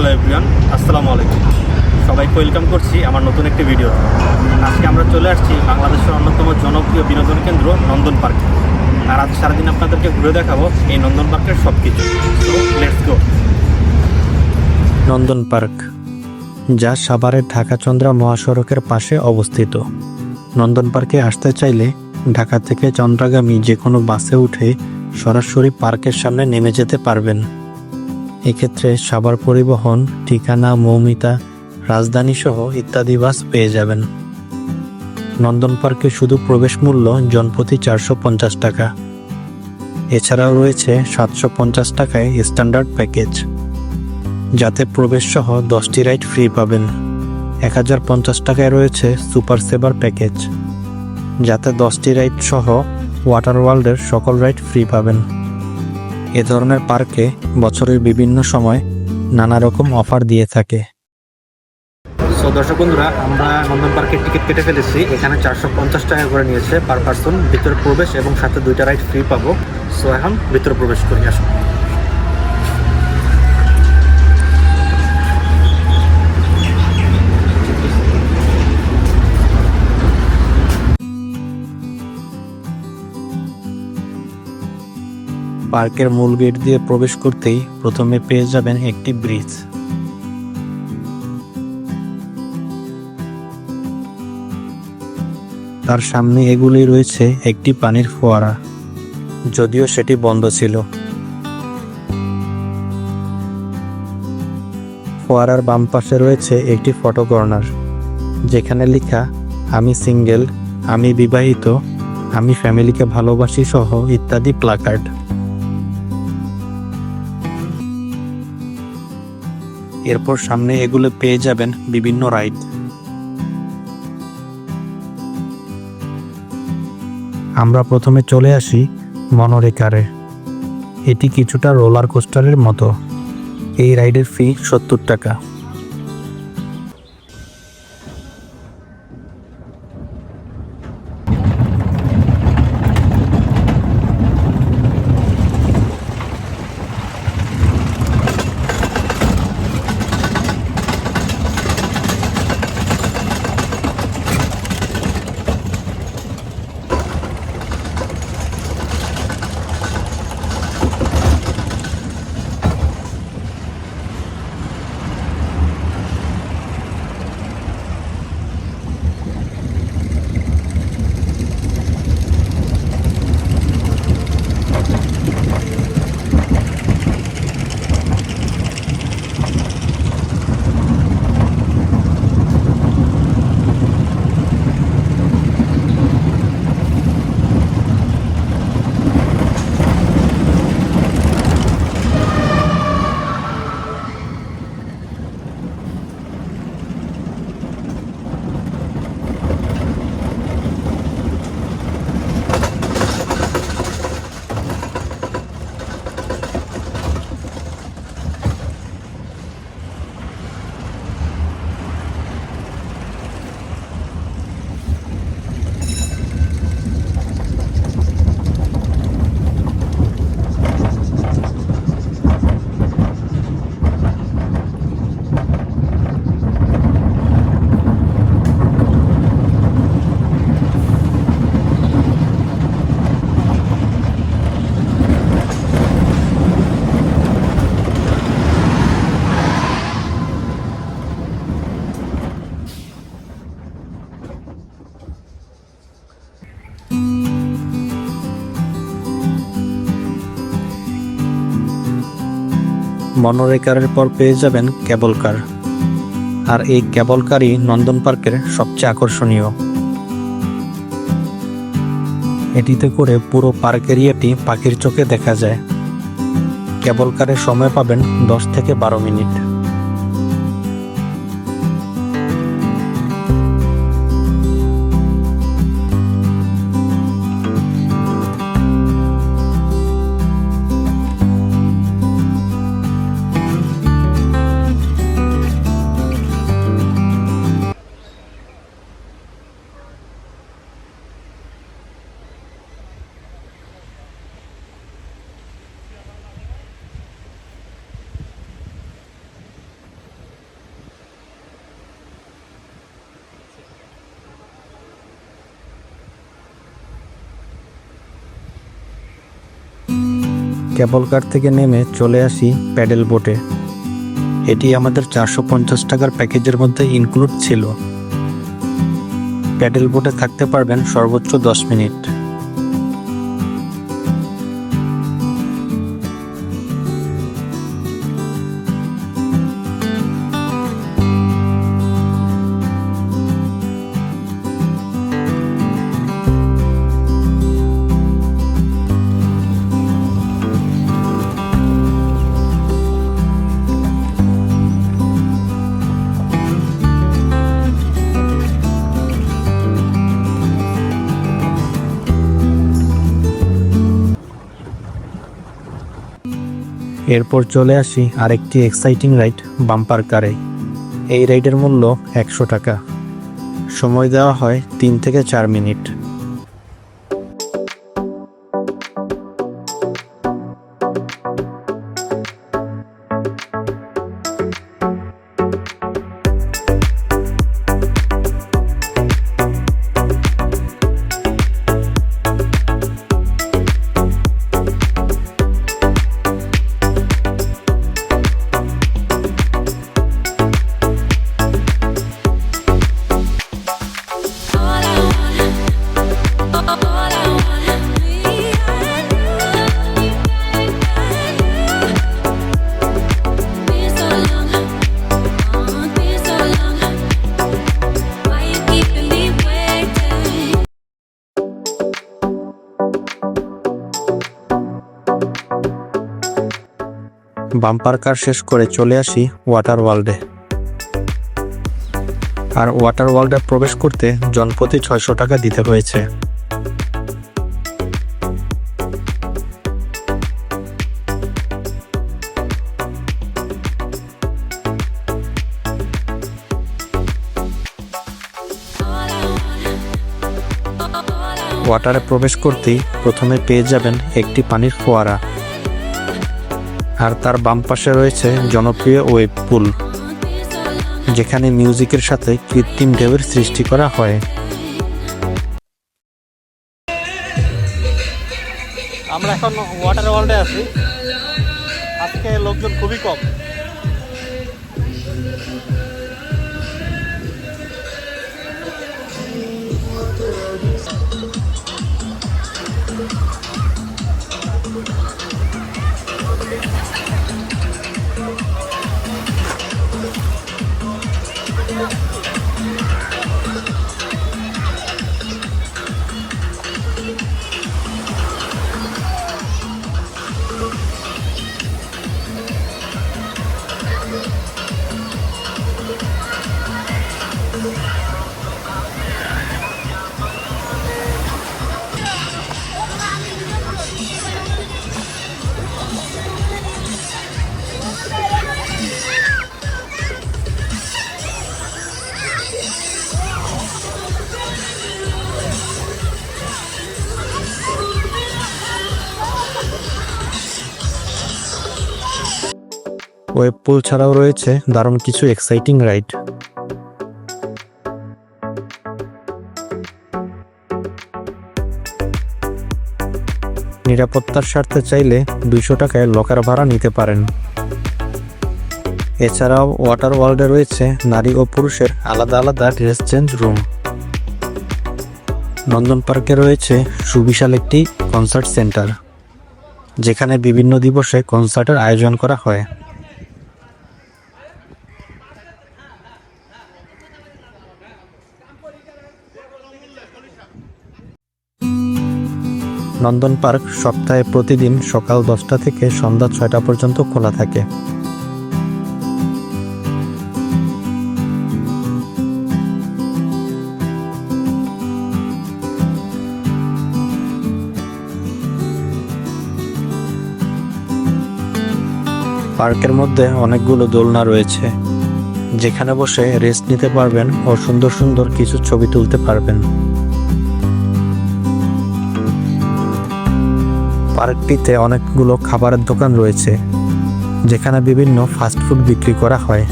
Hello everyone, আসসালামু আলাইকুম। সবাইকে ওয়েলকাম করছি আমার নতুন একটি ভিডিও আজকে আমরা চলে আসছি বাংলাদেশের অন্যতম জনপ্রিয় বিনোদন কেন্দ্র নন্দন পার্কে। আর আজ সারাদিন আপনাদেরকে ঘুরে দেখাবো এই নন্দন পার্কের সব কিছু নন্দন পার্ক, যা সাভারের ঢাকা চন্দ্রা মহাসড়কের পাশে অবস্থিত। নন্দন পার্কে আসতে চাইলে ঢাকা থেকে চন্দ্রাগামী যে কোনো বাসে উঠে সরাসরি পার্কের সামনে নেমে যেতে পারবেন। এক্ষেত্রে সাভার পরিবহন, ঠিকানা, মৌমিতা রাজধানী সহ ইত্যাদি বাস পেয়ে যাবেন। নন্দন পার্কে শুধু প্রবেশ মূল্য জনপ্রতি চারশো পঞ্চাশ টাকা। এছাড়াও রয়েছে সাতশো পঞ্চাশ টাকায় স্ট্যান্ডার্ড প্যাকেজ। যাতে প্রবেশ সহ দশটি রাইড ফ্রি পাবেন। এক হাজার পঞ্চাশ টাকায় রয়েছে সুপার সেভার প্যাকেজ। যাতে দশটি রাইড সহ ওয়াটার ওয়ার্ল্ডের সকল রাইড ফ্রি পাবেন। এ ধরনের পার্কে বছরের বিভিন্ন সময় নানা রকম অফার দিয়ে থাকে। সো দর্শক বন্ধুরা, আমরা নন্দন পার্কের টিকিট কেটে ফেলেছি। এখানে চারশো পঞ্চাশ টাকা করে নিয়েছে পার পার্সন ভিতরে প্রবেশ এবং সাথে দুইটা রাইড ফ্রি পাবো। সো এখন ভিতরে প্রবেশ করি, আসুন। পার্কের মূল গেট দিয়ে প্রবেশ করতেই প্রথমে পেয়ে যাবেন একটি ব্রিজ। তার সামনে এগুলি রয়েছে একটি পানির ফোয়ারা, যদিও সেটি বন্ধ ছিল। ফোয়ারার বাম পাশে রয়েছে একটি ফটো কর্নার, যেখানে লেখা, আমি সিঙ্গেল, আমি বিবাহিত, আমি ফ্যামিলিকে ভালোবাসি সহ ইত্যাদি প্লাকার্ড। এরপর সামনে এগুলো পেয়ে যাবেন বিভিন্ন রাইড। আমরা প্রথমে চলে আসি মনোরেকারে। এটি কিছুটা রোলার কোস্টারের মতো। এই রাইডের ফি সত্তর টাকা। মনোরেকারের পর পেয়ে যাবেন কেবল কার। আর এই কেবল কারই নন্দন পার্কের সবচেয়ে আকর্ষণীয়। এটিতে করে পুরো পার্ক এরিয়াটি পাখির চোখে দেখা যায়। কেবল সময় পাবেন দশ থেকে বারো মিনিট। কেবল কার থেকে নেমে চলে আসি প্যাডেল বোটে এটি আমাদের চারশো পঞ্চাশ টাকার প্যাকেজের মধ্যে ইনক্লুড ছিল। প্যাডেল বোটে থাকতে পারবেন সর্বোচ্চ দশ মিনিট। এরপর চলে আসি আরেকটি এক্সাইটিং রাইড বাম্পার কারে এই রাইডের মূল্য একশো টাকা। সময় দেওয়া হয় তিন থেকে চার মিনিট। বাম্পার কার শেষ করে চলে আসি ওয়াটার ওয়ার্ল্ডে আর ওয়াটার ওয়ার্ল্ডে প্রবেশ করতে জনপ্রতি ছয়শো টাকা দিতে হয়েছে. ওয়াটারে প্রবেশ করতেই প্রথমে পেয়ে যাবেন একটি পানির ফোয়ারা আর তার বাম পাশে রয়েছে জনপ্রিয় ওয়েব পুল, যেখানে মিউজিকের সাথে কৃত্রিম ঢেউয়ের সৃষ্টি করা হয়। আমরা এখন ওয়াটার ওয়ার্ল্ডে আছি। আজকে লোকজন খুবই কম। ওয়েব পুল ছাড়াও রয়েছে দারুণ কিছু এক্সাইটিং রাইড নিরাপত্তার স্বার্থে চাইলে দুইশো টাকায় লকার ভাড়া নিতে পারেন। এছাড়াও ওয়াটার ওয়ার্ল্ডে রয়েছে নারী ও পুরুষের আলাদা আলাদা ড্রেস চেঞ্জ রুম নন্দন পার্কে রয়েছে সুবিশাল একটি কনসার্ট সেন্টার যেখানে বিভিন্ন দিবসে কনসার্টের আয়োজন করা হয়। নন্দন পার্ক সপ্তাহে প্রতিদিন সকাল দশটা থেকে সন্ধ্যা ছয়টা পর্যন্ত খোলা থাকে। পার্কের মধ্যে অনেকগুলো দোলনা রয়েছে। যেখানে বসে রেস্ট নিতে পারবেন ও সুন্দর সুন্দর কিছু ছবি তুলতে পারবেন। পার্কটিতে অনেকগুলো খাবারের দোকান রয়েছে, যেখানে বিভিন্ন ফাস্টফুড বিক্রি করা হয়।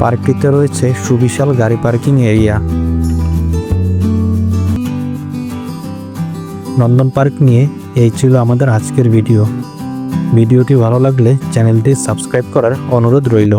পার্কটিতে রয়েছে সুবিশাল গাড়ি পার্কিং এরিয়া। নন্দন পার্ক নিয়ে এই ছিল আমাদের আজকের ভিডিও। ভিডিওটি ভালো লাগলে চ্যানেলটি সাবস্ক্রাইব করার অনুরোধ রইল।